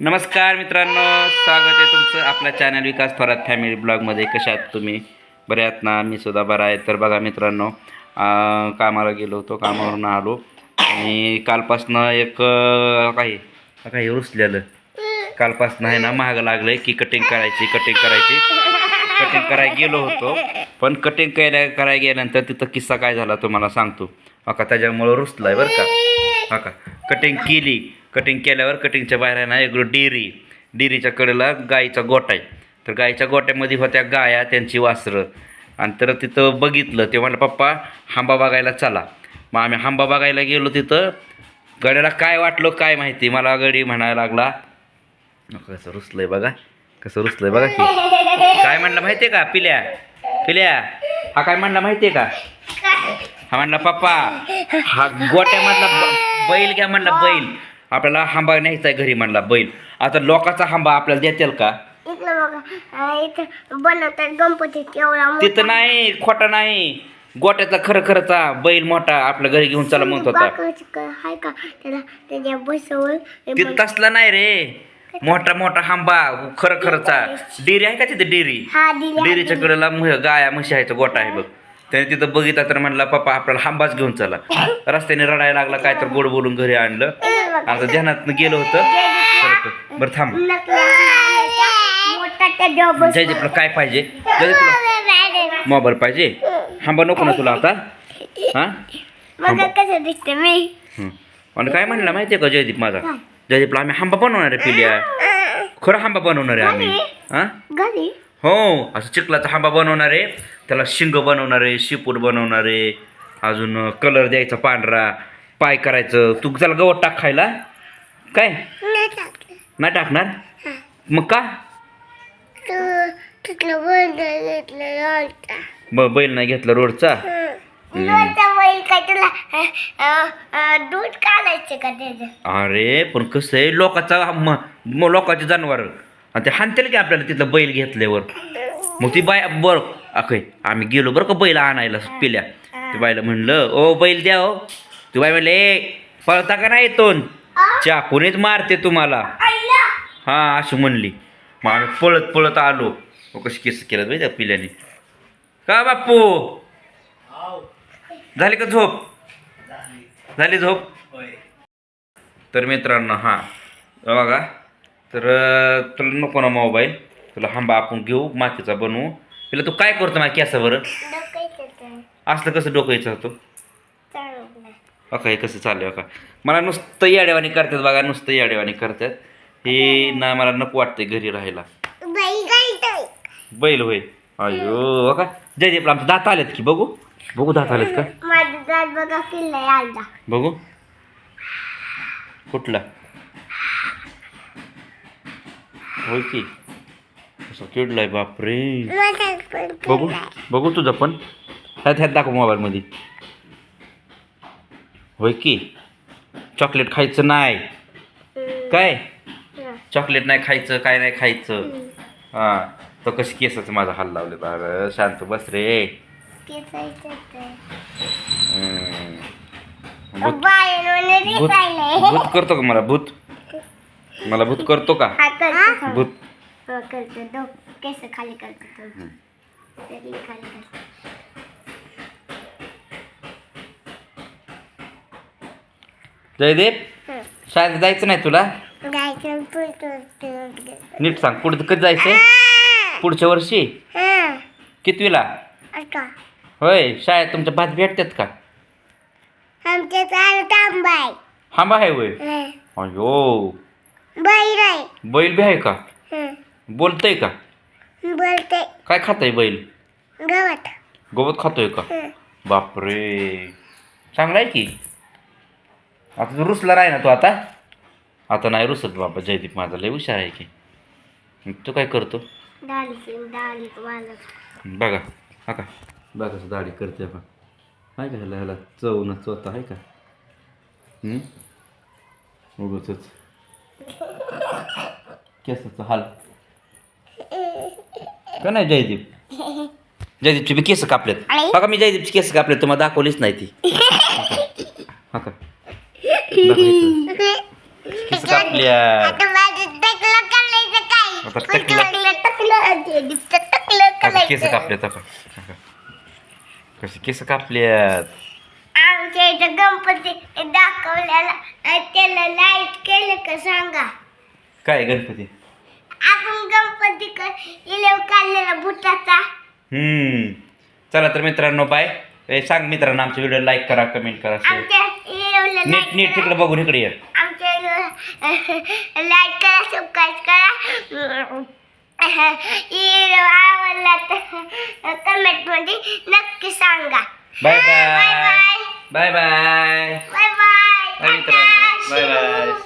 नमस्कार मित्रांनो स्वागत आहे तुमचं आपल्या चॅनल विकास थोरात फॅमिली ब्लॉगमध्ये कशा आहात तुम्ही? बरे आहात ना? मी सुद्धा बरा आहे. तर बघा मित्रांनो कामाला गेलो होतो कामावरून आलो. आणि कालपासनं एक काही काही रुसलेलं. कालपासनं आहे ना महाग लागलं आहे की कटिंग करायची कटिंग करायची. कटिंग करायला गेलो होतो. पण कटिंग करायला करायला गेल्यानंतर तिथं किस्सा काय झाला तुम्हाला सांगतो. अका त्याच्यामुळं रुसला आहे बरं का. हा का कटिंग केली. कटिंग केल्यावर कटिंगच्या बाहेर आहे ना एक डेरी. डेरीच्या कडेला गाईचा गोठा आहे. तर गाईच्या गोट्यामध्ये होत्या गाया त्यांची वासरं. आणि तर तिथं बघितलं ते म्हणलं पप्पा हांबा बघायला चला. मग आम्ही हांबा बघायला गेलो तिथं. गड्याला काय वाटलं काय माहिती? मला गडी म्हणायला लागला. कसं रुसलंय बघा. कसं रुसलंय बघा की. काय म्हणलं आहे का? पिल्या. पिल्या. हा काय म्हणला आहे का? हा म्हणला पप्पा हा गोट्यामधला बैल घ्या म्हणला बैल. आपल्याला हांबा न्यायचा आहे घरी म्हणला बैल आता लोकांचा हांबा आपल्याला देतील का? इथलं बघा. अं, इथं बनवतात गणपती केवढा मोठा. तिथं नाही खोटा नाही. गोट्याचा खरं खरंचा बैल मोठा आपल्या घरी घेऊन चला म्हणत होता. बाकाचं क- हाय का? त्याला त्याच्या बसवून ते बघ. तसला नाही रे. मोठा मोठा हांबा खरं खरंचा डेअरी आहे का तिथे डेअरी? हा दिल्या डेअरीच्या कडेला गाया म्हशी आहे गोटा आहे बघ. त्याने तिथं बघितलं तर म्हणला पप्पा आपल्याला हांबाच घेऊन चला. रस्त्याने रडायला लागला काय तर गोड बोलून घरी आणलं. आता ध्यानात गेलं होतं. बरं थांब. जयदीपला काय पाहिजे? मोबाईल पाहिजे? हांबा नको ना तुला आता. हा? बघा कसं दिसते मी. आणि काय म्हणला माहितीये का जयदीप माझा? जयदीपला आम्ही हांबा बनवणार आहे पिल्या. खरं हांबा बनवणार आहे आम्ही. हा? हो असं चिखलाचा हांबा बनवणार आहे. त्याला शिंग बनवणार शिपूट बनवणार अजून कलर द्यायचा पांढरा पाय करायचं. तू त्याला गवत टाक खायला. काय? नाही टाकणार? मग का? बैल नाही घेतला रोडचा. दूध काढायचं का अरे पण कसं आहे लोकाचा लोकाचे जनावर. आणि ते हाणतील की आपल्याला तिथलं बैल घेतल्यावर? मग ती बाय बर. अखय आम्ही गेलो बरं का बैल आणायला पिल्या. ती बायला म्हणलं ओ बैल द्या हो. ती बाई म्हणले ए पळता का नाही इथून? चाकूनेच मारते तुम्हाला. हां अशी म्हणली. मग आम्ही पळत पळत आलो. मग कशी केस केलं बाई त्या पिल्याने? का बापू झाली का झोप? झाली झोप? तर मित्रांनो हां. बघा तर तुला नको ना मोबाईल. तुला हांबा आपण घेऊ मातीचा बनवू. तिला तू काय करतो माझ्या केसावर? डोकायचं असलं कसं डोकायचं होतो? चालू अका हे कसं चाललं अका मला नुसतं याडेवाणी करतात बघा नुसतं याडेवाणी करतात. हे ना मला नको वाटतंय घरी राहायला. बैल होय. अयो अका जयदीपला आमचं दात आलेत की? बघू. बघू दात आलेत का? बघू. कुठला? होय की? असं किडलाय बापरे. बघू बघू तुझं पण. ह्यात ह्यात दाखव मोबाईलमध्ये. होय की? चॉकलेट खायचं नाही. काय? चॉकलेट नाही खायचं काय नाही खायचं. हां तो कशी केसाचं माझा हाल लावले अरे शांत बस रे. भूत करतो का मला? भूत? मला भूत करतो का? भूत करतो. दो केस खाली करतो तो. तरी खाली करतो. जयदेव शाळेत जायचं नाही तुला? पुढचं नीट सांग पुढे कधी जायचंय? पुढच्या वर्षी? कितवीला? होय शाळेत तुमच्या भात भेटतात का? आमच्या हांबा आहे होय अयो बैल बी आहे का? बोलतय का? बोलते. काय खातंय बैल? गवत. गवत खातोय का? बापरे. चांगला आहे की? आता तू रुसला राही ना तू आता? आता नाही रुसत बाबा जयदीप माझा. लय हुशार आहे की. मग तू काय करतो? बघा. हा का? बघा कसं दाढी करते बा आहे का ह्याला ह्याला? चव न चवता आहे का? उगच केसाचा हाल. का नाही जयदीप? जयदीपचे बी केस कापलेत. बघा मी जयदीपची केस कापलेत तुम्हाला दाखवलीच नाही ती. हा का. केस कापल्या आता माझं आता टकलं टकलं टकलं ते नुसतं टकलं काका केस करायचं. कापले काका कसे केस कापल्यात? आमच्या इथं गणपती दाखवलेला आणि त्याला लाइट केलं का सांगा? काय गणपती? आपण गणपती इलेव काढलेला भूताचा हम्म. चला तर मित्रांनो बाय ए, सांग मित्रांनो आमच्या व्हिडिओ लाईक करा कमेंट करा share. आमच्या इलेवला नीट नीट तिकडे बघून इकडे ये. आमच्या लाईक करा सबस्क्राईब करा. इलेव आवडला तर कमेंटमध्ये नक्की सांगा. Bye bye bye bye bye bye bye bye bye मित्रांनो. Bye bye